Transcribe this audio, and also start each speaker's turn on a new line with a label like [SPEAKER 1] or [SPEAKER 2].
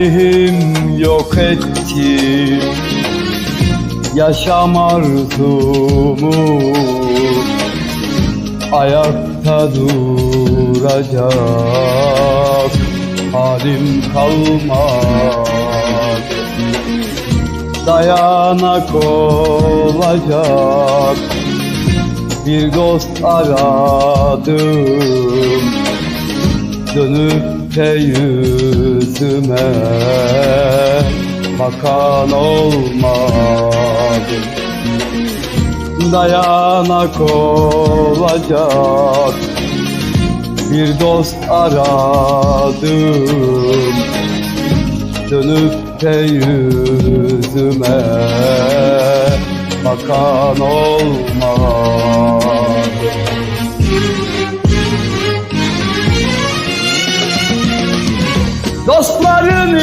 [SPEAKER 1] Him yok etti. Yaşam arzumu Ayakta duracak. Halim kalmadı Dayanak olacak. Bir dost aradım. Dönüp de yüzüme bakan olmadı Dayanak olacak bir dost aradım. Dönüp de yüzüme bakan olmadı Dostlarını